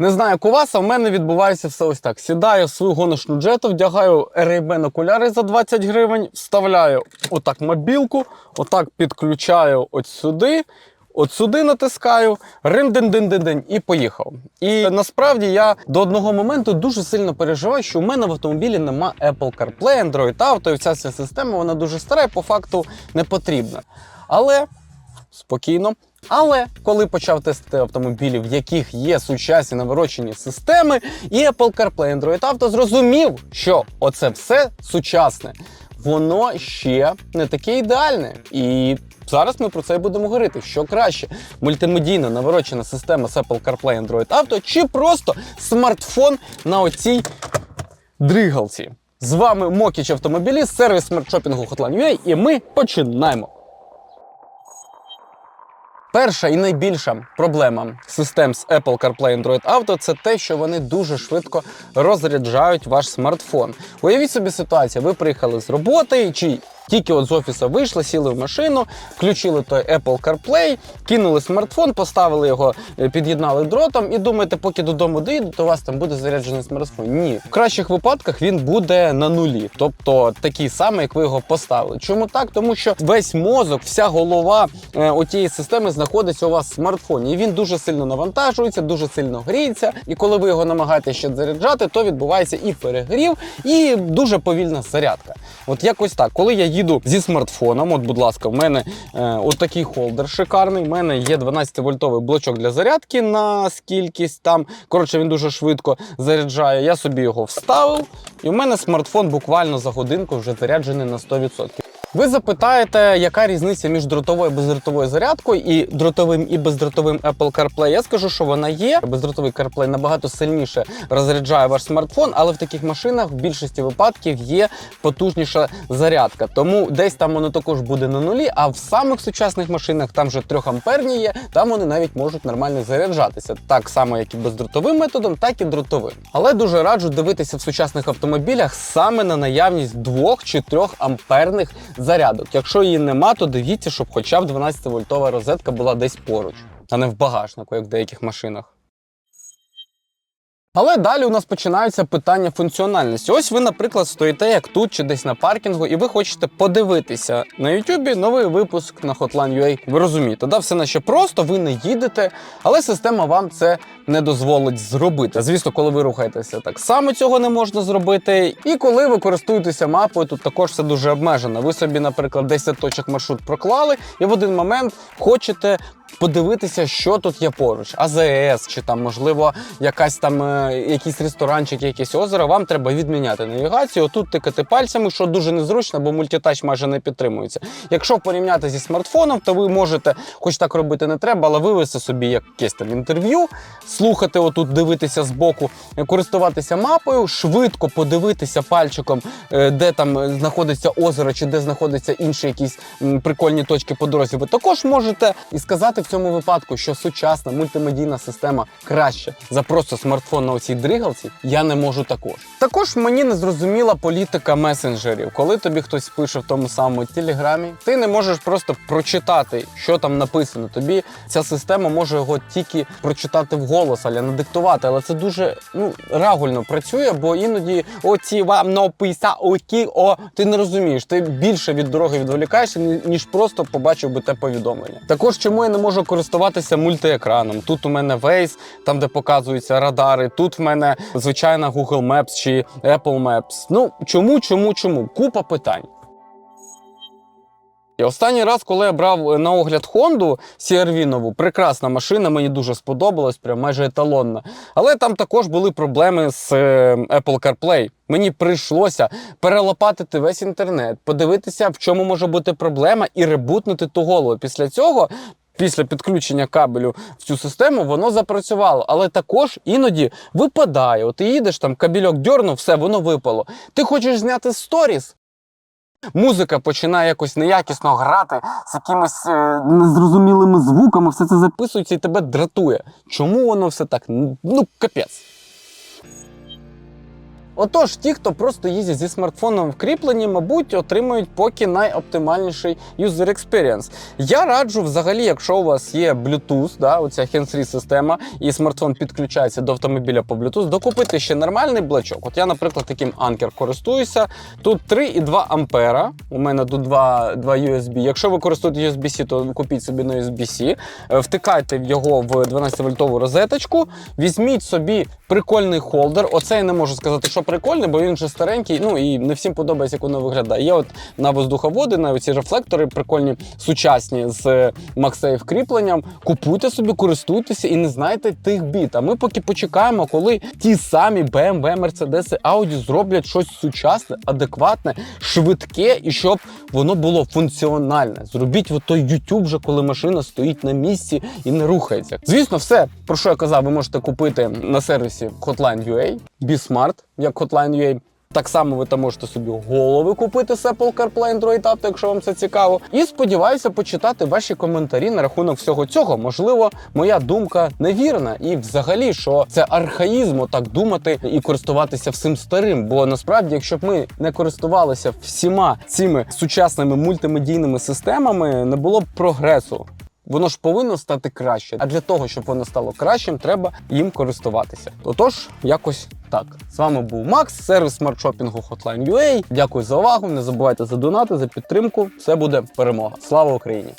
Не знаю, як у вас, а в мене відбувається все ось так. Сідаю свою гоночну джету, вдягаю ray окуляри за 20 гривень, вставляю отак мобілку, отак підключаю от сюди. От сюди натискаю, рим дин дин дин дин і поїхав. І насправді я до одного моменту дуже сильно переживаю, що у мене в автомобілі нема Apple CarPlay, Android Auto, і вся ця система вона дуже стара і по факту не потрібна. Але спокійно. Але коли почав тестити автомобілі, в яких є сучасні наворочені системи, і Apple CarPlay Android Auto зрозумів, що оце все сучасне, воно ще не таке ідеальне. І зараз ми про це і будемо говорити. Що краще: мультимедійна наворочена система з Apple CarPlay Android Auto чи просто смартфон на оцій дригалці. З вами Мокіч Автомобіліст, сервіс смартшопінгу Hotline.ua і ми починаємо. Перша і найбільша проблема систем з Apple CarPlay Android Auto це те, що вони дуже швидко розряджають ваш смартфон. Уявіть собі ситуацію: ви приїхали з роботи чи тільки от з офісу вийшли, сіли в машину, включили той Apple CarPlay, кинули смартфон, поставили його, е, під'єднали дротом і думаєте, поки додому доїдете, у вас там буде заряджений смартфон. Ні, в кращих випадках він буде на нулі, тобто такий самий, як ви його поставили. Чому так? Тому що весь мозок, вся голова е, отієї системи знаходиться у вас в смартфоні. І він дуже сильно навантажується, дуже сильно гріється. І коли ви його намагаєтеся ще заряджати, то відбувається і перегрів, і дуже повільна зарядка. От якось так. Коли я їду зі смартфоном, от, будь ласка, в мене е, от такий холдер шикарний. У мене є 12-вольтовий блочок для зарядки на скількість там. Коротше, він дуже швидко заряджає. Я собі його вставив, і в мене смартфон буквально за годинку вже заряджений на 100%. Ви запитаєте, яка різниця між дротовою і бездротовою зарядкою і дротовим і бездротовим Apple CarPlay? Я скажу, що вона є. Бездротовий CarPlay набагато сильніше розряджає ваш смартфон, але в таких машинах в більшості випадків є потужніша зарядка. Тому десь там воно також буде на нулі. А в самих сучасних машинах там вже 3 амперні є, там вони навіть можуть нормально заряджатися. Так само, як і бездротовим методом, так і дротовим. Але дуже раджу дивитися в сучасних автомобілях саме на наявність 2 чи 3 амперних зарядок. Якщо її нема, то дивіться, щоб хоча б 12-вольтова розетка була десь поруч, а не в багажнику, як в деяких машинах. Але далі у нас починаються питання функціональності. Ось ви, наприклад, стоїте як тут чи десь на паркінгу, і ви хочете подивитися на Ютубі новий випуск на Hotline.ua. Ви розумієте, да, все наче просто, ви не їдете, але система вам це не дозволить зробити. Звісно, коли ви рухаєтеся, так само цього не можна зробити. І коли ви користуєтеся мапою, тут також все дуже обмежено. Ви собі, наприклад, 10 точок маршрут проклали, і в один момент хочете. Подивитися, що тут є поруч, АЗС, чи там, можливо, якась там е, якийсь ресторанчик, якесь озеро. Вам треба відміняти навігацію. Отут тикати пальцями, що дуже незручно, бо мультитач майже не підтримується. Якщо порівняти зі смартфоном, то ви можете, хоч так робити не треба, але вивести собі якесь там інтерв'ю, слухати, отут, дивитися збоку, е, користуватися мапою, швидко подивитися пальчиком, е, де там е, знаходиться озеро, чи де знаходяться інші якісь прикольні точки по дорозі. Ви також можете і сказати в цьому випадку, що сучасна мультимедійна система краще за просто смартфон на оцій дригалці, я не можу також. Також мені не зрозуміла політика месенджерів, коли тобі хтось пише в тому самому телеграмі, ти не можеш просто прочитати, що там написано. Тобі ця система може його тільки прочитати вголос, але надиктувати. Але це дуже ну рагульно працює, бо іноді оці вам написа окі, о, ти не розумієш. Ти більше від дороги відволікаєшся, ніж просто побачив би те повідомлення. Також чому я не можу користуватися мультиекраном? Тут у мене Waze, там де показуються радари. Тут в мене звичайна Google Maps чи Apple Maps. Ну чому, чому, чому? Купа питань. І останній раз, коли я брав на огляд Хонду CR-V нову, прекрасна машина, мені дуже сподобалась, прям майже еталонна. Але там також були проблеми з е, Apple CarPlay. Мені прийшлося перелопатити весь інтернет, подивитися, в чому може бути проблема, і ребутнути ту голову. Після цього. Після підключення кабелю в цю систему воно запрацювало, але також іноді випадає. От ти їдеш там, кабельок дьорнув, все, воно випало. Ти хочеш зняти сторіс, Музика починає якось неякісно грати з якимись е, незрозумілими звуками, все це записується і тебе дратує. Чому воно все так? Ну, капець. Отож, ті, хто просто їздять зі смартфоном вкріплені, мабуть, отримують поки найоптимальніший user experience. Я раджу взагалі, якщо у вас є Bluetooth, да, оця hands-free система, і смартфон підключається до автомобіля по Bluetooth, докупити ще нормальний блочок. От я, наприклад, таким Anker користуюся. Тут 3,2 ампера. У мене тут 2, 2 USB. Якщо ви користуєте USB-C, то купіть собі на USB-C, Е, втикайте його в 12-вольтову розеточку, візьміть собі прикольний холдер. Оце я не можу сказати, що прикольний, бо він вже старенький. Ну і не всім подобається, як воно виглядає. Є от на воздуховоди, на ці рефлектори прикольні, сучасні з MagSafe кріпленням. Купуйте собі, користуйтеся і не знайте тих бід. А ми поки почекаємо, коли ті самі BMW, Mercedes, Audi зроблять щось сучасне, адекватне, швидке і щоб воно було функціональне. Зробіть от той YouTube вже, коли машина стоїть на місці і не рухається. Звісно, все, про що я казав, ви можете купити на сервісі Hotline.ua, BeSmart, як Hotline.ua. Так само ви там можете собі голови купити з Apple CarPlay Android Auto, якщо вам це цікаво. І сподіваюся почитати ваші коментарі на рахунок всього цього. Можливо, моя думка невірна, і взагалі, що це архаїзм так думати і користуватися всім старим. Бо насправді, якщо б ми не користувалися всіма цими сучасними мультимедійними системами, не було б прогресу. Воно ж повинно стати краще. А для того, щоб воно стало кращим, треба їм користуватися. Отож, якось так. З вами був Макс, сервіс смартшопінгу Hotline.ua. Дякую за увагу. Не забувайте за донати, за підтримку. Все буде перемога. Слава Україні!